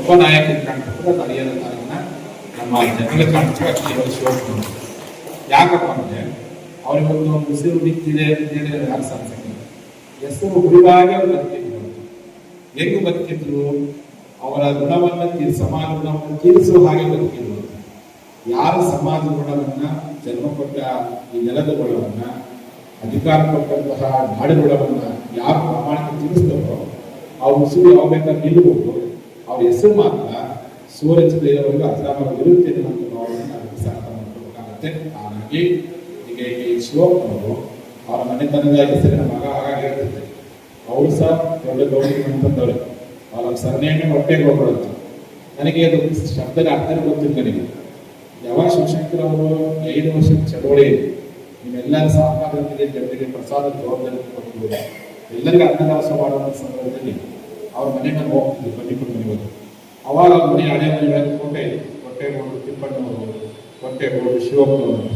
ಒಬ್ಬ ನಾಯಕ ಅದು ಕಾರಣ ನಮ್ಮ ಜನರಿಗೆ ಕಾಣಿಸುವ ಶಿವಕುಮಾರ್ ಯಾಕಪ್ಪ ಅಂದರೆ ಅವರಿಗೊಂದು ಒಂದು ಉಸಿರು ಬಿತ್ತಿದೆ ಅಂತೇಳಿ ಯಾರು ಸಾಧಿಸಿಲ್ಲ ಹೆಸರು ಹುಡುಗಾಗೆ ಅವ್ರು ಬದುಕಿದ್ರು. ಹೆಂಗ್ ಬದುಕಿದ್ರು? ಅವರ ಗುಣವನ್ನು ತೀರ್ ಸಮಾಜ ಗುಣವನ್ನು ತೀರಿಸುವ ಹಾಗೆ ಬದುಕಿದ್ರು. ಯಾರು ಸಮಾಜ ಗುಣವನ್ನು, ಜನ್ಮ ಕೊಟ್ಟ ಈ ನೆಲದ ಗುಣವನ್ನ, ಅಧಿಕಾರ ಕೊಟ್ಟಂತಹ ನಾಡು ಗುಣವನ್ನ ಯಾರು ಪ್ರಾಮಾಣಿಕ ತೀರಿಸ್ತಾರೋ, ಆ ಉಸಿರು ಯಾವ ಬೇಕಾದ್ರೆ ನಿಲ್ಲಬಹುದು ಹೆಸರು ಮಾತ್ರ ಸೂರಜ್ ಬೇರೆಯವರೆಗೂ ಅಜರಾಮರ ಇರುತ್ತೆ ಅನ್ನೋ ಭಾವನೆಯನ್ನು ಸಾರ್ಥ ಮಾಡ್ಕೋಬೇಕಾಗತ್ತೆ ಹಾಗಾಗಿ ಈಗ ಈ ಶಿವಪ್ಪನವರು ಅವರ ಮನೆತನದ ಹೆಸರಿನ ಮಗ ಹಾಗಾಗಿ ಇರುತ್ತೆ ಅವರು ಸಹ ದೊಡ್ಡ ಗೌರವ ಅಂತಂದವರು ಅವರ ಸರಣಿಯನ್ನು ಹೊಟ್ಟೆಗೆ ಹೋಗ್ಬಿಡುತ್ತೆ ನನಗೆ ಅದು ಶಬ್ದದ ಅರ್ಥನೇ ಗೊತ್ತಿಲ್ಲ ನನಗೆ ಯಾವಾಗ ಶಿವಶಂಕರ್ ಅವರು ಐದು ವರ್ಷದ ಚಳವಳಿ ನಿಮ್ಮೆಲ್ಲರ ಸಹಕಾರದೊಂದಿಗೆ ಜನರಿಗೆ ಪ್ರಸಾದ ಜವಾಬ್ದಾರಿ ಕೊಟ್ಟಿದ್ದಾರೆ ಎಲ್ಲರಿಗೂ ಅನ್ನದಾಸ ಮಾಡುವಂಥ ಸಂದರ್ಭದಲ್ಲಿ ಅವ್ರ ಹೋಗ್ತಿದ್ವಿ ಹೋಗ್ತಿದ್ರು ಮನೆ ಮನೆಗೆ ಅವಾಗ ಅವ್ರ ಮನೆ ಹಳೆ ಮನೆಗಳ ಕೋಟೆ ಹೊಟ್ಟೆಗೋಡು ತಿಪ್ಪಣ್ಣವರು ಹೊಟ್ಟೆಗೋಡು ಶಿವಪ್ಪನವರು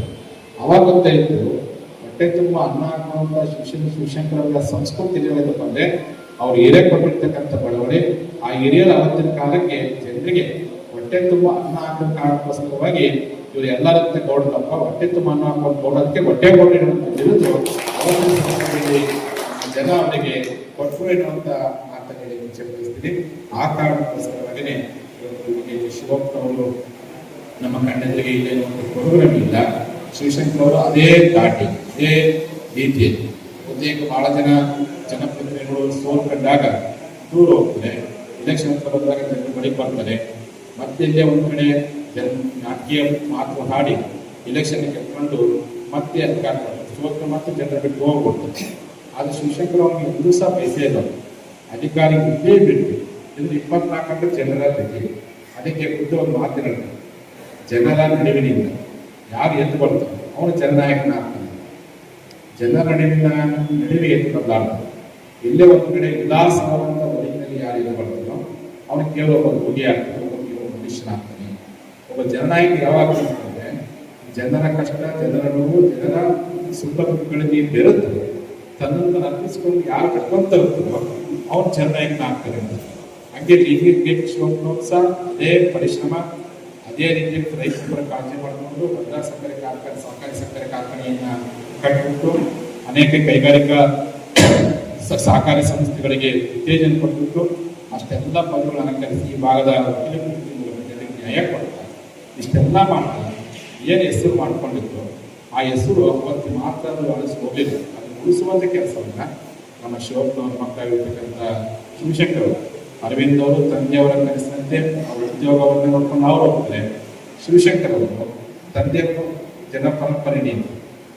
ಅವಾಗ ಗೊತ್ತಾಯಿತು ಹೊಟ್ಟೆ ತುಂಬ ಅನ್ನ ಹಾಕುವಂತ ಶಿಕ್ಷಣ ಶಿವಶಂಕರ ಅವರ ಸಂಸ್ಕೃತಿ ಏನಾಯ್ತಪ್ಪ ಅಂದ್ರೆ ಅವ್ರು ಹಿರಿಯ ಕೊಟ್ಟಿರ್ತಕ್ಕಂಥ ಬಡವಣೆ ಆ ಹಿರಿಯರ ಅವತ್ತಿನ ಕಾಲಕ್ಕೆ ಜನರಿಗೆ ಹೊಟ್ಟೆ ತುಂಬ ಅನ್ನ ಹಾಕೋ ಕಾರಣಕ್ಕೋಸ್ಕರವಾಗಿ ಇವರು ಎಲ್ಲರಂತೆ ಗೌಡರಪ್ಪ ಹೊಟ್ಟೆ ತುಂಬ ಅನ್ನ ಹಾಕೊಂಡು ಗೌಡಕ್ಕೆ ಹೊಟ್ಟೆ ಕೊಟ್ಟಿರುವಂತ ಅವತ್ತಿನ ಜನ ಅವರಿಗೆ ಕೊಟ್ಟರು ಎನ್ನುವಂತ ಹೇಳಿ ಆ ಕಾರಣಕ್ಕೋಸ್ಕರವಾಗಿನೇ ಇವತ್ತು ಶಿವಪ್ಪ ಅವರು ನಮ್ಮ ಕಣ್ಣೆದುರಿಗೆ ಇಲ್ಲ ಒಂದು ಪ್ರೋಗ್ರಾಮ್ ಅವರು ಅದೇ ದಾಟಿ ಅದೇ ರೀತಿಯಲ್ಲಿ. ಬಹುತೇಕ ಬಹಳ ಜನ ಜನಪ್ರತಿನಿಧಿಗಳು ಸೋಲ್ಕೊಂಡಾಗ ದೂರ ಹೋಗ್ತಾರೆ. ಎಲೆಕ್ಷನ್ ಬರೋದಾಗ ಜನರು ಬಳಿ ಬರ್ತಾರೆ. ಮತ್ತೆ ಇಲ್ಲೇ ಒಂದು ಕಡೆ ಜನ ನಾಟಕೀಯ ಮಾತು ಹಾಡಿ ಎಲೆಕ್ಷನ್ ಕೆತ್ಕೊಂಡು ಮತ್ತೆ ಅಧಿಕಾರ ಸೋತ್ರ ಮತ್ತೆ ಜನರ ಬಿಟ್ಟು ಹೋಗ್ಬಿಡ್ತಾರೆ. ಆದರೆ ಶಿವಶಂಕರ್ ಅವ್ರಿಗೆ ಎಂದೂ ಸಹ ಪೈಸೆ ಇಲ್ಲ. ಅಧಿಕಾರ ಇದ್ದೇ ಬಿಟ್ಟು ಇನ್ನು ಇಪ್ಪತ್ನಾಲ್ಕು ಜನರ ಜೊತೆ ಅದಕ್ಕೆ ಬುದ್ಧ ಒಂದು ಮಾತಿನಲ್ಲಿ ಜನರ ನಡುವಿನಿಂದ ಯಾರು ಎದ್ದು ಬರ್ತಾರೆ ಅವನು ಜನನಾಯಕನ ಆಗ್ತಾನೆ ಜನರ ನಡುವಿನ ನಡುವೆ ಎದ್ದು ಬದಲಾಡ್ತಾನೆ ಇಲ್ಲೇ ಒಂದು ಕಡೆ ಉಲ್ಲಾಸವಾದಂಥ ಬದುಕಿನಲ್ಲಿ ಯಾರು ಎದ್ದು ಬರ್ತಾನೋ ಅವನು ಕೇವಲ ಒಬ್ಬ ರೋಗಿ ಆಗ್ತಾನೆ, ಒಬ್ಬ ಕೇವಲ ಮನುಷ್ಯನಾಗ್ತಾನೆ. ಒಬ್ಬ ಜನನಾಯಕ ಯಾವಾಗ ಅಂತಂದ್ರೆ ಜನರ ಕಷ್ಟ, ಜನರ ನೋವು, ಜನರ ಸುಖ ದುಃಖಗಳಲ್ಲಿ ಬೆರೆತು ತನ್ನನ್ನು ಅರ್ಪಿಸಿಕೊಂಡು ಯಾರು ಕಟ್ಕೊಂತ ಇಲ್ಲಿ ಅಂತ. ಹಂಗೆ ಹೀಗೆ ಶಿವಪ್ನವರು ಸಹ ಅದೇ ಪರಿಶ್ರಮ, ಅದೇ ರೀತಿ ರೈತರ ಕಾಳಜಿ ಮಾಡಿಕೊಂಡು ಭದ್ರಾ ಸಕ್ಕರೆ ಕಾರ್ಖಾನೆ ಸಹಕಾರಿ ಸಕ್ಕರೆ ಕಾರ್ಖಾನೆಯನ್ನ ಕಟ್ಟಿಬಿಟ್ಟು ಅನೇಕ ಕೈಗಾರಿಕಾ ಸಹಕಾರಿ ಸಂಸ್ಥೆಗಳಿಗೆ ಉತ್ತೇಜನ ಕೊಟ್ಟುಬಿಟ್ಟು ಅಷ್ಟೆಲ್ಲ ಪದಗಳು ಅಲಂಕರಿಸಿ ಈ ಭಾಗದ ನ್ಯಾಯ ಕೊಡ್ತಾರೆ ಇಷ್ಟೆಲ್ಲ ಮಾಡ್ತಾರೆ. ಏನು ಹೆಸರು ಮಾಡಿಕೊಂಡಿತ್ತು ಆ ಹೆಸರು ಅವತ್ತು ಮಾತ್ರ ಅದು ಉಳಿಸುವಂಥ ಕೆಲಸವನ್ನ ನಮ್ಮ ಶಿವಪ್ಪನವರ ಮಕ್ಕಳಾಗಿರ್ತಕ್ಕಂಥ ಶಿವಶಂಕರ್ ಅರವಿಂದ್ ಅವರು ತಂದೆಯವರ ಕನಸಿನಂತೆ ಅವರ ಉದ್ಯೋಗವನ್ನು ನೋಡ್ಕೊಂಡು ಅವರು ಹೋಗ್ತಾರೆ. ಶಿವಶಂಕರ್ ಅವರು ತಂದೆಯವರು ಜನ ಪರಂಪರೆ ನೀತಿ.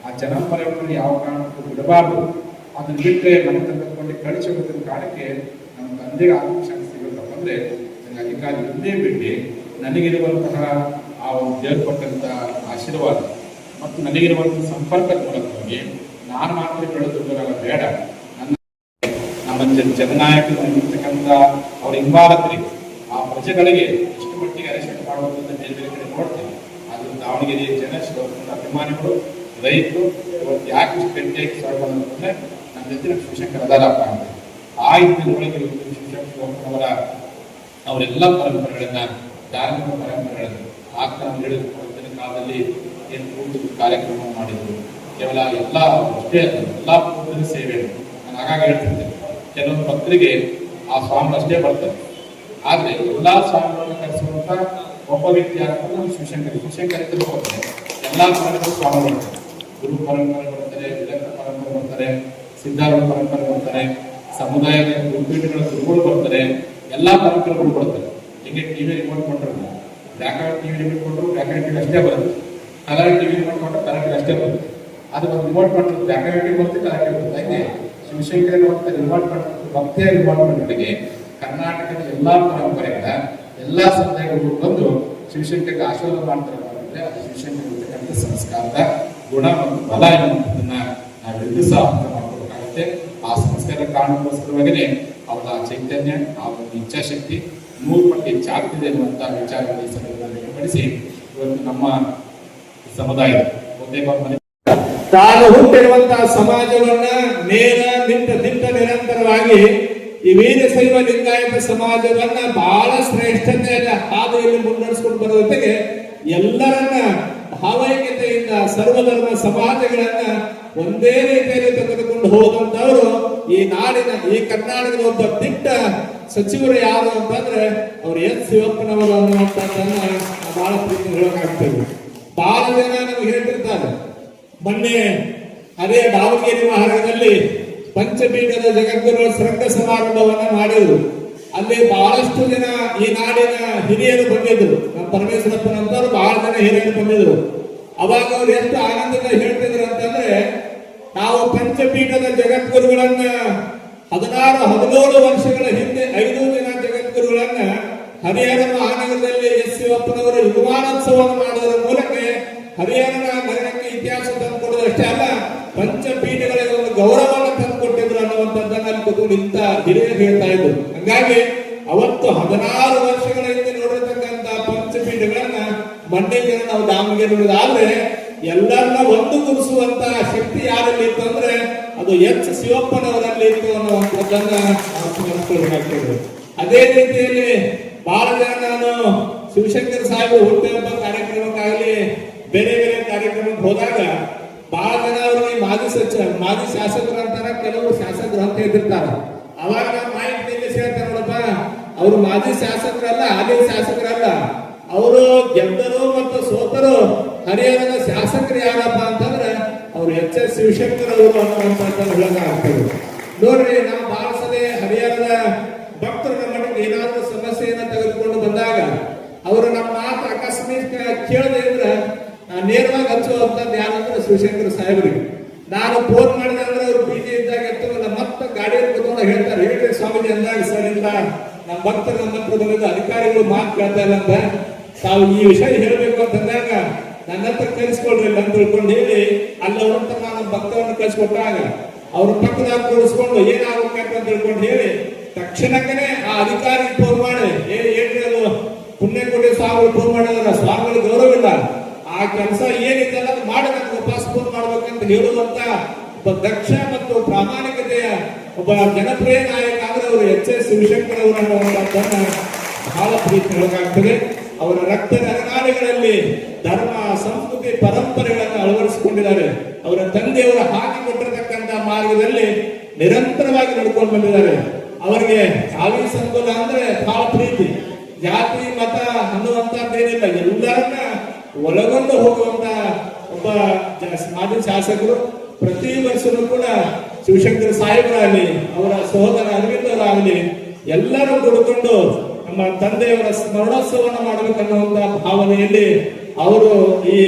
ಆ ಜನ ಪರಂಪರೆ ಯಾವ ಕಾರಣಕ್ಕೂ ಬಿಡಬಾರ್ದು. ಅದನ್ನು ಬಿಟ್ಟರೆ ಮನೆ ತಂದುಕೊಂಡು ಕಳಿಸಿ ಹೋಗೋದ್ರ ಕಾರಣಕ್ಕೆ ನಮ್ಮ ತಂದೆಗೆ ಆತ್ಮಶಾಂತಿ ಸಿಗಬೇಕಪ್ಪ ಅಂದ್ರೆ ನನಗೆ ಅಧಿಕಾರ ಹಿಂದೆ ಬಿಟ್ಟು ನನಗಿರುವಂತಹ ಆ ಒಂದು ದೇವ್ರು ಕೊಟ್ಟಂತ ಆಶೀರ್ವಾದ ಮತ್ತು ನನಗಿರುವಂತಹ ಸಂಪರ್ಕದ ಮೂಲಕವಾಗಿ ನಾನು ಮಾತ್ರ ಬೆಳೆದುಕೊಳ್ಳಲ್ಲ ಬೇಡ. ಅವರ ಜನನಾಯಕರು ಅವ್ರ ಹಿಂಬಾಲಕರಿಗೆ ಆ ಪ್ರಜೆಗಳಿಗೆ ಎಷ್ಟು ಮಟ್ಟಿಗೆ ಅರೆಸ್ಟ್ ಮಾಡುವಂತ ಬೇರೆ ಬೇರೆ ಕಡೆ ನೋಡ್ತೇವೆ. ಅದು ದಾವಣಗೆರೆ ಜನ ಅಭಿಮಾನಿಗಳು, ರೈತರು, ಇವತ್ತು ಯಾಕೆ ಇಷ್ಟು ಅಂದ್ರೆ ನನ್ನ ಜೊತೆ ನಮ್ಮ ಅದಾರಪ್ಪ ಅಂತ. ಆ ಇವತ್ತು ಶಿವಶಂಕರ್ ಅವರ ಅವರೆಲ್ಲ ಪರಂಪರೆಗಳನ್ನ, ಧಾರ್ಮಿಕ ಪರಂಪರೆಗಳನ್ನು ಆಕ್ರಮ ಹೇಳಿದ ಕಾಲದಲ್ಲಿ ಏನು ಕಾರ್ಯಕ್ರಮ ಮಾಡಿದ್ರು. ಕೇವಲ ಎಲ್ಲ, ಅಷ್ಟೇ ಎಲ್ಲ ಸೇವೆ. ನಾನು ಆಗಾಗ ಹೇಳ್ತಿದ್ದೆ ಕೆಲವೊಂದು ಭಕ್ತರಿಗೆ ಆ ಸ್ವಾಮಿ ಅಷ್ಟೇ ಬರ್ತಾರೆ. ಆದ್ರೆ ಎಲ್ಲಾ ಸ್ವಾಮಿಗಳನ್ನು ಕರೆಸುವಂತ ಒಬ್ಬ ವ್ಯಕ್ತಿ ಯಾರು ನಮ್ಮ ಶಿವಶಂಕರ. ಶಿವಶಂಕರ ಇದ್ರು ಹೋಗ್ತಾರೆ. ಎಲ್ಲಾ ಪರಂಪರೆ ಸ್ವಾಮಿ ಬರ್ತಾರೆ. ಗುರು ಪರಂಪರೆ ಬರ್ತಾರೆ ವಿಲಕ್ಕ ಪರಂಪರೆ ಬರ್ತಾರೆ, ಸಿದ್ಧಾರೂಢ ಪರಂಪರೆ ಬರ್ತಾರೆ, ಸಮುದಾಯದ ಗುರುಪೀಠಗಳ ಗುರುಗಳು ಬರ್ತಾರೆ, ಎಲ್ಲಾ ಪರಂಪರೆಗಳು ಬರ್ತಾರೆ. ಹೀಗೆ ಟಿವಿ ರಿಮೋಟ್ ಕೊಟ್ಟರು ಬ್ಯಾಕ್ ಟಿವಿ ರಿಮೋಟ್ ಕೊಟ್ಟರು ಬ್ಯಾಕ್ ಟಿವಿ ಅಷ್ಟೇ ಬರುತ್ತೆ. ಕಲರ್ ಟಿವಿ ರಿಮೋಟ್ ಕೊಟ್ಟರು ಕಲರ್ ಅಷ್ಟೇ ಬರುತ್ತೆ. ಅದು ಒಂದು ರಿಮೋಟ್ ಕೊಟ್ಟರು ಬ್ಯಾಕ್ ಟಿವಿ ಬರುತ್ತೆ ಕಲರ್ ಟಿವಿ ಬರುತ್ತೆ ಹಾಗೆ ಶಿವಶಂಕರ ನಿರ್ಮಾಣ ಭಕ್ತಿಯ ರಿಮೋಟ್ ಮಾಡಿಗಳಿಗೆ ಕರ್ನಾಟಕದ ಎಲ್ಲಾ ಪರಂಪರೆಗಳ ಎಲ್ಲಾ ಸಮುದಾಯಗಳು ಬಂದು ಶಿವಶಂಕರಿಗೆ ಆಶೀರ್ವಾದ ಮಾಡ್ತಾರೆ ಅಂದ್ರೆ ಅದು ಶಿವಶಂಕರ ಸಂಸ್ಕಾರದ ಗುಣ ಮತ್ತು ಬಲ ಎನ್ನುವಂಥದ್ದನ್ನ ನಾವೆಲ್ಲರೂ ಸಹ ಅರ್ಥ ಮಾಡ್ಕೋಬೇಕಾಗುತ್ತೆ ಆ ಸಂಸ್ಕಾರ ಕಾರಣಕ್ಕೋಸ್ಕರವಾಗಿನೇ ಅವರ ಚೈತನ್ಯ ಒಂದು ಇಚ್ಛಾಶಕ್ತಿ, ನೂರು ಪಟ್ಟಿ ಹೆಚ್ಚಾಗ್ತಿದೆ ಅನ್ನುವಂಥ ವಿಚಾರಗಳ ಸಂದರ್ಭದಲ್ಲಿ ವ್ಯಕ್ತಪಡಿಸಿ ಇವತ್ತು ನಮ್ಮ ಸಮುದಾಯ ಒಂದೇ ತಾನು ಹುಟ್ಟಿರುವಂತಹ ಸಮಾಜವನ್ನ ನೇರ ನಿಂತ ನಿಂತ ನಿರಂತರವಾಗಿ ಈ ವೀರಶೈವ ಲಿಂಗಾಯತ ಸಮಾಜವನ್ನ ಬಹಳ ಶ್ರೇಷ್ಠತೆಯನ್ನ ಹಾದಿಯಲ್ಲಿ ಬರೋ ಹೊತ್ತಿಗೆ ಎಲ್ಲರನ್ನ ಭಾವೈಕ್ಯತೆಯಿಂದ ಸರ್ವಧರ್ಮ ಸಮಾಜಗಳನ್ನ ಒಂದೇ ರೀತಿಯಲ್ಲಿ ತೆಗೆದುಕೊಂಡು ಹೋದಂತವರು ಈ ನಾಡಿನ, ಈ ಕರ್ನಾಟಕದ ಒಬ್ಬ ದಿಟ್ಟ ಸಚಿವರು ಯಾರು ಅಂತಂದ್ರೆ ಅವ್ರು ಎಸ್ ಶಿವಪ್ಪನವರು ಅನ್ನುವಂಥದ್ದನ್ನ ನಾವು ಬಹಳ ಪ್ರೀತಿ ಹೇಳೋಕ್ಕಾಗ್ತೇವೆ ಬಹಳ ಜನ ನಮ್ಗೆ ಹೇಳ್ತಿರ್ತಾರೆ. ಮೊನ್ನೆ ಅದೇ ದಾವಣಗೆರೆ ಮಹಾರಾಜದಲ್ಲಿ ಪಂಚಪೀಠದ ಜಗದ್ಗುರು ಶೃಂಗ ಸಮಾರಂಭವನ್ನು ಮಾಡಿದ್ರು. ಅಲ್ಲಿ ಬಹಳಷ್ಟು ಜನ ಈ ನಾಡಿನ ಹಿರಿಯರು ಬಂದಿದ್ರು. ನಮ್ಮ ಪರಮೇಶ್ವರಪ್ಪನಂತವ್ರು ಬಹಳ ಜನ ಹಿರಿಯರು ಬಂದಿದ್ರು. ಅವಾಗ ಅವ್ರು ಎಷ್ಟು ಆನಂದದ ಹೇಳ್ತಿದ್ರು ಅಂತಂದ್ರೆ, ನಾವು ಪಂಚಪೀಠದ ಜಗದ್ಗುರುಗಳನ್ನ ಹದಿನಾರು, ಹದಿನೇಳು ವರ್ಷಗಳ ಹಿಂದೆ ಐದು ಜನ ಜಗದ್ಗುರುಗಳನ್ನ ಹರಿಹರ ಮಹಾನಗರದಲ್ಲಿ ಎಸ್ ಶಿವಪ್ಪನವರು ಯುಗಾನೋತ್ಸವವನ್ನು ಮಾಡುವುದರ ಮೂಲಕ ಇತಿಹಾಸ ತಂದುಕೊಡೋದಷ್ಟೇ ಅಲ್ಲ ಪಂಚಪೀಠಗಳಿಗೆ ಒಂದು ಗೌರವವನ್ನು ತಂದುಕೊಟ್ಟಿದ್ರು ಕೊಟ್ಟಿದ್ರು ಅಲ್ಲಿ ಕೂತು ನಿಂತ ಹಿರಿಯರು ಹೇಳ್ತಾ ಇದ್ರು. ಹಂಗಾಗಿ ಅವತ್ತು ಹದಿನಾರು ವರ್ಷಗಳ ಹಿಂದೆ ನೋಡಿರ್ತಕ್ಕಂಥ ಪಂಚಪೀಠಗಳನ್ನ ಮಂಡ್ಯಕ್ಕೆ ನಾವು ದಾವಣಗೆರೆ ಆದ್ರೆ ಎಲ್ಲರನ್ನ ಒಂದುಗೂಡಿಸುವಂತ ಶಕ್ತಿ ಯಾರಲ್ಲಿ ಇತ್ತು ಅಂದ್ರೆ ಅದು ಎಚ್ ಶಿವಪ್ಪನವರಲ್ಲಿ ಇತ್ತು ಅನ್ನುವಂಥದ್ದನ್ನ ನಾವು ಸ್ಮರಿಸ್ಕೊಳ್ಬೇಕಾಗ್ತದೆ ಅದೇ ರೀತಿಯಲ್ಲಿ ಬಹಳ ಜನ ನಾನು ಶಿವಶಂಕರ್ ಸಾಹೇಬ್ ಹುಟ್ಟುಹಬ್ಬ ಕಾರ್ಯಕ್ರಮಕ್ಕಾಗಲಿ, ಬೇರೆ ಬೇರೆ ಕಾರ್ಯಕ್ರಮಕ್ಕೆ ಹೋದಾಗ ಬಹಳ ಜನ ಅವ್ರಿಗೆ ಮಾಜಿ ಸಚಿವ ಮಾಜಿ ಶಾಸಕರು ಅಂತಾರ ಕೆಲವು ಶಾಸಕರು ಅಂತ ಹೇಳ್ತಿರ್ತಾರ. ಅವಾಗ ನಾವು ಮಾಹಿತಿ ನಿಲ್ಲಿಸಿ ನೋಡಪ್ಪ. ಅವರು ಮಾಜಿ ಶಾಸಕರಲ್ಲ ಹಾಲಿ ಶಾಸಕರಲ್ಲ. ಅವರು ಗೆದ್ದರು ಮತ್ತು ಸೋತರು ಹರಿಯಾಣದ ಶಾಸಕರು ಯಾರಪ್ಪ ಅಂತಂದ್ರೆ ಅವರು ಎಚ್ ಎಸ್ ಶಿವಶಂಕರ್ ಅವರು ಅನ್ನುವಂಥದ್ದನ್ನು ಹೇಳಿದ್ರು ನೋಡ್ರಿ, ನಾವು ಬಹಳ ಸಲ ಹರಿಯಾಣದ ಭಕ್ತರು ನಮ್ಮ ಮಟ್ಟಿಗೆ ಏನಾದರೂ ಸಮಸ್ಯೆಯನ್ನು ತೆಗೆದುಕೊಂಡು ಬಂದಾಗ ಅವರು ನಮ್ಮ ಮಾತು ಅಕಸ್ಮಾತ್ ಕೇಳದೆ ಇದ್ರೆ ನೇರವಾಗಿ ಹಚ್ಚುವಂತದ್ದು ಯಾರಂದ್ರೆ ಶಿವಶಂಕರ ಸಾಹೇಬರಿಗೆ. ನಾನು ಫೋನ್ ಮಾಡಿದೆ ಅಂದ್ರೆ ಅವ್ರು ಬಿಜಿ ಇದ್ದಾಗ ಎತ್ತಲ್ಲ ಮತ್ತೆ ಗಾಡಿಯಲ್ಲಿ ಕೂತ್ಕೊಂಡು ಹೇಳ್ತಾರೆ ಹೇಳ್ರಿ ಸ್ವಾಮೀಜಿ ಅಂದಾಗ ಸರ್ ಇಲ್ಲ ನಮ್ಮ ಭಕ್ತರು ನಮ್ಮ ಹತ್ರ ಬಂದಿದ್ದ ಅಧಿಕಾರಿಗಳು ಮಾತು ಕೇಳ್ತಾ ಇಲ್ಲ ಅಂತ ತಾವು ಈ ವಿಷಯ ಹೇಳಬೇಕು ಅಂತಂದಾಗ ನನ್ನ ಹತ್ರ ಕಲಿಸ್ಕೊಳ್ರಿ ಅಂತ ತಿಳ್ಕೊಂಡು ಹೇಳಿ, ಅಲ್ಲಿ ಅವ್ರ ನಾನು ಭಕ್ತರನ್ನು ಕಳಿಸ್ಕೊಟ್ಟಾಗ ಅವ್ರ ಪಕ್ಕದಾಗ ಕೂರಿಸ್ಕೊಂಡು ಏನಾಗಬೇಕು ಅಂತ ತಿಳ್ಕೊಂಡು ಹೇಳಿ, ತಕ್ಷಣಕ್ಕನೇ ಆ ಅಧಿಕಾರಿ ಫೋನ್ ಮಾಡಿ. ಹೇಳಿ ಏನ್ರಿ ಅದು? ಪುಣ್ಯಕೋಟಿ ಸ್ವಾಮಿಗಳು ಫೋನ್ ಮಾಡಿದ್ರೆ ಸ್ವಾಮಿಗಳು ಗೌರವ ಇಲ್ಲ. ಆ ಕೆಲಸ ಏನಿದೆ ಅದು ಮಾಡಬೇಕು ಮಾಡ್ಬೇಕಂತ ಹೇಳುವಂತ ಒಬ್ಬ ದಕ್ಷ ಮತ್ತು ಪ್ರಾಮಾಣಿಕತೆಯ ಒಬ್ಬ ಜನಪ್ರಿಯ ನಾಯಕ ಅಂದ್ರೆ ಅವರು ಎಚ್ ಎಸ್ ಶಿವಶಂಕರ್ ಅವರು ಅನ್ನುವಂಥದ್ದನ್ನ ಬಹಳ ಪ್ರೀತಿ ಒಳಗಾಗ್ತದೆ. ಅವರ ರಕ್ತದ ನರನಾಡಿಗಳಲ್ಲಿ ಧರ್ಮ, ಸಂಸ್ಕೃತಿ, ಪರಂಪರೆಗಳನ್ನು ಅಳವಡಿಸಿಕೊಂಡಿದ್ದಾರೆ. ಅವರ ತಂದೆಯವರು ಹಾಕಿ ಕೊಟ್ಟಿರತಕ್ಕಂತ ಮಾರ್ಗದಲ್ಲಿ ನಿರಂತರವಾಗಿ ನಡ್ಕೊಂಡು ಬಂದಿದ್ದಾರೆ. ಅವರಿಗೆ ಕಾವಿ ಸಂಕುಲ ಅಂದ್ರೆ ಬಹಳ ಪ್ರೀತಿ. ಜಾತಿ, ಮತ ಅನ್ನುವಂಥದ್ದೇನಿಲ್ಲ. ಎಲ್ಲರನ್ನ ಒಳಗೊಂಡು ಹೋಗುವಂತ ಒಬ್ಬ ಮಾಜಿ ಶಾಸಕರು ಪ್ರತಿ ವರ್ಷನೂ ಕೂಡ ಶಿವಶಂಕರ ಸಾಹೇಬರಾಗಲಿ, ಅವರ ಸಹೋದರ ಅರವಿಂದರಾಗಲಿ, ಎಲ್ಲರೂ ಕೂಡಿಕೊಂಡು ನಮ್ಮ ತಂದೆಯವರ ಸ್ಮರಣೋತ್ಸವವನ್ನು ಮಾಡಬೇಕನ್ನುವಂತ ಭಾವನೆಯಲ್ಲಿ ಅವರು ಈ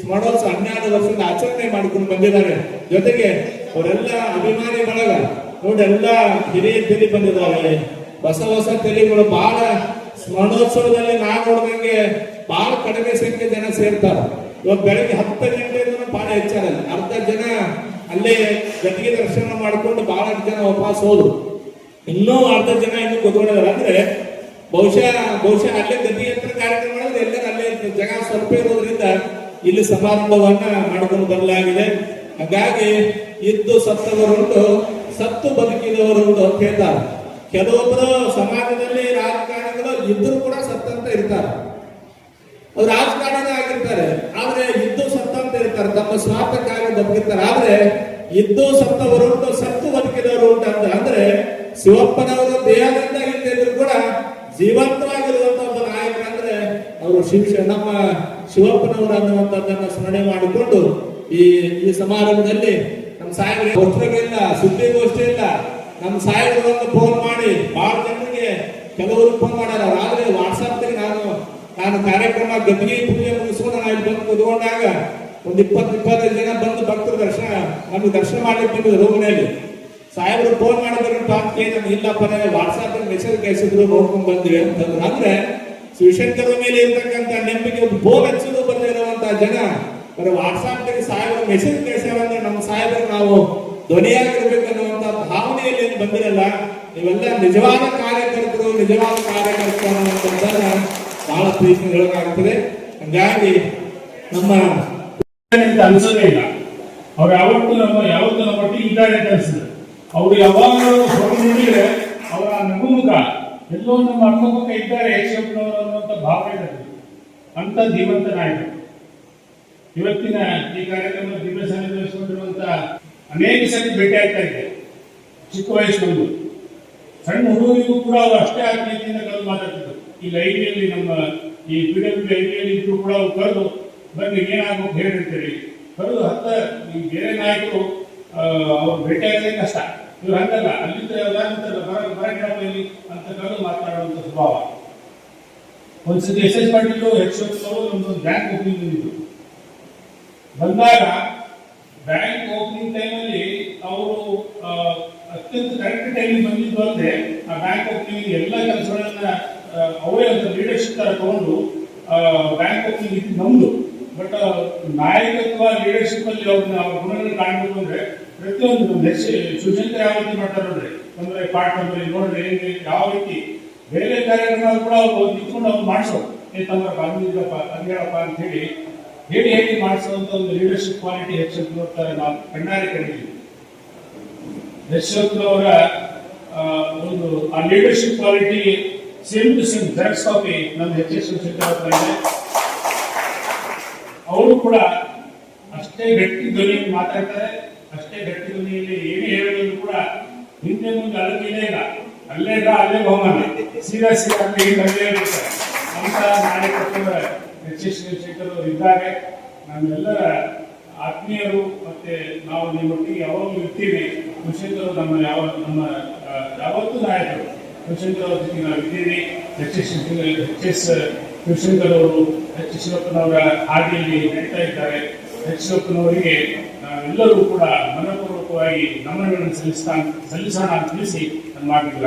ಸ್ಮರಣೋತ್ಸವ ಹನ್ನೆರಡು ವರ್ಷದಿಂದ ಆಚರಣೆ ಮಾಡಿಕೊಂಡು ಬಂದಿದ್ದಾರೆ. ಜೊತೆಗೆ ಅವರೆಲ್ಲ ಅಭಿಮಾನಿ ಬಳಗ, ನೋಡಿ ಎಲ್ಲ ಹಿರಿಯ ತಲೆ ಬಂದಿದ್ದಾರೆ. ಹೊಸ ಹೊಸ ತಲೆಗಳು ಬಹಳ ಸ್ಮರಣೋತ್ಸವದಲ್ಲಿ ನಾನು ನೋಡಿದಂಗೆ ಬಹಳ ಕಡಿಮೆ ಸಂಖ್ಯೆ ಜನ ಸೇರ್ತಾರೆ. ಇವಾಗ ಬೆಳಗ್ಗೆ ಹತ್ತು ಗಂಟೆಯಿಂದ ಬಹಳ ಹೆಚ್ಚಾಗಲ್ಲ ಅರ್ಧ ಜನ ಅಲ್ಲೇ ಗದ್ದಿಗೆ ದರ್ಶನ ಮಾಡಿಕೊಂಡು ಬಹಳ ಜನ ವಾಪಸ್ ಹೋದ್ರು. ಇನ್ನೂ ಅರ್ಧ ಜನ ಇನ್ನು ಕೂತ್ಕೊಂಡಿದ್ದಾರೆ. ಅಂದ್ರೆ ಬಹುಶಃ ಬಹುಶಃ ಅಲ್ಲೇ ಗದ್ದಿಗೆ ಹತ್ರ ಕಾರ್ಯಕ್ರಮ ಮಾಡಿದ್ರೆ ಎಲ್ಲರೂ ಅಲ್ಲೇ ಜನ ಸ್ವಲ್ಪ ಇರೋದ್ರಿಂದ ಇಲ್ಲಿ ಸಮಾರಂಭವನ್ನ ಮಾಡ್ಕೊಂಡು ಬರಲಾಗಿದೆ. ಹಾಗಾಗಿ ಇದ್ದು ಸತ್ತವರುಂಟು, ಸತ್ತು ಬದುಕಿದವರುಂಟು ಅಂತ ಹೇಳ್ತಾರೆ. ಕೆಲವೊಬ್ಬರು ಸಮಾಜದಲ್ಲಿ ರಾಜಕಾರಣಿಗಳು ಇದ್ದರೂ ಕೂಡ ಸತ್ತಂತ ಇರ್ತಾರೆ. ಅವ್ರು ರಾಜಕಾರಣ ಆಗಿರ್ತಾರೆ, ಆದ್ರೆ ಇದ್ದು ಸತ್ತಂತ ಇರ್ತಾರೆ, ತಮ್ಮ ಸ್ವಾರ್ಥಕ್ಕಾಗಿ ಬದುಕಿರ್ತಾರೆ ಆದ್ರೆ ಇದ್ದು ಸತ್ತವರು ಉಂಟು, ಸತ್ತು ಬದುಕಿದವರು ಅಂತ ಅಂದ್ರೆ ಶಿವಪ್ಪನವರು ದೇಹದಿಂದ ಇದ್ದಿದ್ರು ಕೂಡ ಜೀವಂತವಾಗಿರುವಂತ ಒಬ್ಬ ನಾಯಕ ಅಂದ್ರೆ ಅವರು ಶಿವ ನಮ್ಮ ಶಿವಪ್ಪನವರು ಅನ್ನುವಂಥದ್ದನ್ನ ಸ್ಮರಣೆ ಮಾಡಿಕೊಂಡು ಈ ಈ ಸಮಾರಂಭದಲ್ಲಿ ನಮ್ಮ ಸಾಹೇಬರ ವಸ್ತ್ರಗಳಿಲ್ಲ ಸುದ್ದಿಗೋಷ್ಠಿಯಿಂದ ನಮ್ಮ ಸಾಹೇಬರು ಫೋನ್ ಮಾಡಿ ಬಹಳ ಜನರಿಗೆ ಕೆಲವರು ಫೋನ್ ಮಾಡ್ಯಾರ. ಆದ್ರೆ ವಾಟ್ಸಾಪ್ ನಾನು ನಾನು ಕಾರ್ಯಕ್ರಮ ಗದ್ದಿಗೆ ಪೂಜೆ ಮುಗಿಸ್ಕೊಂಡು ನಾನು ಇಲ್ಲಿ ಬಂದು ಕುತ್ಕೊಂಡಾಗ ಒಂದು ಇಪ್ಪತ್ತು, ಇಪ್ಪತ್ತೈದು ಜನ ಬಂದು ಭಕ್ತರು ದರ್ಶನ, ನಮ್ಗೆ ದರ್ಶನ ಮಾಡ್ಲಿಕ್ಕೆ ಬಂದಿದ್ರು ರೂಮ್ನಲ್ಲಿ. ಸಾಹೇಬರು ಫೋನ್ ಮಾಡಿದ್ರು ಪಾತ್ಕೆ ನಾನು ಇಲ್ಲಪ್ಪ ವಾಟ್ಸಾಪ್ ಮೆಸೇಜ್ ಕಳಿಸಿದ್ರು, ನೋಡ್ಕೊಂಡು ಬಂದ್ವಿ ಅಂತಂದ್ರು. ಅಂದ್ರೆ ಶಿವಶಂಕರ ಮೇಲೆ ಇರ್ತಕ್ಕಂಥ ನಂಬಿಕೆ ಬೋಲ್ ಹಚ್ಚೋದು ಬಂದಿರುವಂತಹ ಜನ, ಬರೀ ವಾಟ್ಸಾಪ್ ಸಾಹೇಬರು ಮೆಸೇಜ್ ಕಳಿಸ್ಯಾವಂದ್ರೆ ನಮ್ಮ ಸಾಹೇಬರು ನಾವು ಧ್ವನಿಯಾಗಿರ್ಬೇಕು ಅನ್ನುವಂತ ಭಾವನೆಯಲ್ಲಿ ಬಂದಿರಲ್ಲ. ನೀವೆಲ್ಲ ನಿಜವಾದ ಕಾರ್ಯಕರ್ತರು ನಿಜವಾದ ಕಾರ್ಯಕರ್ತರು ಅನ್ನುವಂಥದ್ದನ್ನ ಬಹಳ ಪ್ರೀತಿ ಹಂಗಾಗಿ ನಮ್ಮ ಅನ್ಸೋದೇ ಇಲ್ಲ. ಅವ್ರು ಯಾವತ್ತೂ ನಮ್ಮ ಯಾವತ್ತೂ ನಮ್ಮ ಇದ್ದಾರೆ ಅಂತ ಅನ್ಸುತ್ತೆ. ಅವ್ರು ಯಾವಾಗಲೂ ಸ್ವರ ನುಡಿದ್ರೆ ಅವರ ನಗುಮುಖ ಎಲ್ಲೋ ನಮ್ಮ ಅಕ್ಕಪಕ್ಕ ಇದ್ದಾರೆ ಯಶೋಪ್ನವರು ಅನ್ನುವಂಥ ಭಾವನೆ ಇರುತ್ತೆ ಅಂತ ಧೀಮಂತ ನಾಯಕರು ಇವತ್ತಿನ ಈ ಕಾರ್ಯಕ್ರಮ ದಿವಸ ನಿರ್ವಹಿಸಿಕೊಂಡಿರುವಂತ ಅನೇಕ ಸತಿ ಭೇಟಿ ಆಗ್ತಾ ಇದೆ. ಚಿಕ್ಕ ವಯಸ್ಸಿನೊಂದು ಸಣ್ಣ ಹುಡುಗರಿಗೂ ಕೂಡ ಅವರು ಅಷ್ಟೇ ಆತ್ಮೀಯತೆಯಿಂದ ಮಾತಾಡ್ತಾರೆ ಈ ಲೈಬ್ರರಿಯಲ್ಲಿ ನಮ್ಮ ಈ ಪಿ ಡಬ್ಲ್ಯೂ ಲೈಬ್ರರಿಯಲ್ಲಿ ಇದ್ರು ಕೂಡ ಕರೆದು ಬನ್ನಿ, ಏನಾಗಬೇಕು ಹೇಳಿರ್ತೀರಿ. ಕರೆದು ಹತ್ತ ಈ ಬೇರೆ ನಾಯಕರು ಅವ್ರು ಭೇಟಿ ಆಗೋದೇ ಕಷ್ಟ. ಇವ್ರು ಹಂಗಲ್ಲ, ಅಲ್ಲಿಂದ ಇಲ್ಲಿ ಅಂತ ಕರೆದು ಮಾತಾಡುವಂಥ ಸ್ವಭಾವ. ಒಂದ್ಸತಿ ಎಸ್ ಎಸ್ ಪಾಟೀಲ್ ಹೆಚ್ಚು ಒಂದು ಬ್ಯಾಂಕ್ ಓಪನಿಂಗ್ ಬಂದಿದ್ದು ಬಂದಾಗ ಬ್ಯಾಂಕ್ ಓಪನಿಂಗ್ ಟೈಮಲ್ಲಿ ಅವರು ಅತ್ಯಂತ ಕರೆಕ್ಟ್ ಟೈಮಿಗೆ ಬಂದಿದ್ದು ಅಂದ್ರೆ ಆ ಬ್ಯಾಂಕ್ ಓಪನಿಂಗ್ ಎಲ್ಲ ಕೆಲಸಗಳನ್ನ ಅವರೇ ಅಂತ ಲೀಡರ್ಶಿಪ್ ತರ ತಗೊಂಡು ಬ್ಯಾಂಕ್ ಇದು ನಮ್ದು. ಬಟ್ ನಾಯಕತ್ವ ಲೀಡರ್ಶಿಪ್ ಅಲ್ಲಿ ಅವ್ರನ್ನ ಅವ್ರ ಗುಣಗಳು ಕಾಣಬೇಕು ಅಂದ್ರೆ ಪ್ರತಿಯೊಂದು ಶಿವಶಂಕರ್ ಯಾವ ರೀತಿ ಮಾಡ್ತಾರೆ ನೋಡ್ರಿ ಅಂದ್ರೆ ಪಾಠ ಅಂದ್ರೆ ನೋಡ್ರಿ ಯಾವ ರೀತಿ ಬೇರೆ ಕಾರ್ಯಕ್ರಮ ಕೂಡ ಅವ್ರು ನಿಂತ್ಕೊಂಡು ಅವ್ರು ಮಾಡಿಸೋ ಏ, ತಮ್ಮ ಬಂದಿದ್ದಪ್ಪ ಅದು ಅಂತ ಹೇಳಿ ಹೇಳಿ ಹೇಳಿ ಮಾಡಿಸುವಂತ ಒಂದು ಲೀಡರ್ಶಿಪ್ ಕ್ವಾಲಿಟಿ ಹೆಚ್ಚು ನಾವು, ಕಣ್ಣಾರೆ ಕರೀತೀವಿ ಯಶವಂತ ಅವರ ಒಂದು, ಆ leadership quality same to same xerox copy ನಮ್ಮ ಎಚ್ ಎಸ್ ಹತ್ರ ಇದೆ ಅವರು ಕೂಡ ಅಷ್ಟೇ ಗಟ್ಟಿ ಧ್ವನಿಯಲ್ಲಿ ಮಾತಾಡ್ತಾರೆ, ಅಷ್ಟೇ ಗಟ್ಟಿ ಧ್ವನಿಯಲ್ಲಿ ಏನೇ ಹೇಳಿದ್ರು ಕೂಡ ಹಿಂದೆ ಮುಂದೆ ಅಲ್ಲೇ ಇಲ್ಲ. ಅಲ್ಲೇ ಇಲ್ಲ ಅಲ್ಲೇ ಬಹುಮಾನ. ಸೀದಾ ಸೀದಾ ಅಲ್ಲೇ ಅಂತ ಇದ್ದಾರೆ ನಮ್ಮೆಲ್ಲರ ಆತ್ಮೀಯರು ಮತ್ತೆ ನಾವು ನಿಮ್ಮೊಟ್ಟಿಗೆ ಯಾವಾಗಲೂ ಇರ್ತೀವಿ. ಕುಶೇಂದ್ರ ನಮ್ಮ ಯಾವ, ನಮ್ಮ ಯಾವತ್ತೂ ನಾಯಕರು. ಕುಶೇಂದ್ರ ಅವ್ರ ಜೊತೆಗೆ ನಾವು ಇದ್ದೀವಿ ಎಸ್ ಶಿವಶಂಕರ್ ಅವರು ಎಚ್ ಶಿವಪ್ಪನವರ ಹಾದಿಯಲ್ಲಿ ನಡೀತಾ ಇದ್ದಾರೆ. ಎಚ್ ಶಿವಪ್ಪನವರಿಗೆ ನಾವೆಲ್ಲರೂ ಕೂಡ ಮನಪೂರ್ವಕವಾಗಿ ನಮನಗಳನ್ನು ಸಲ್ಲಿಸ್ತಾ ಸಲ್ಲಿಸೋಣ ಅಂತ ತಿಳಿಸಿ ನನ್ನ ಮಾತಿಗೆ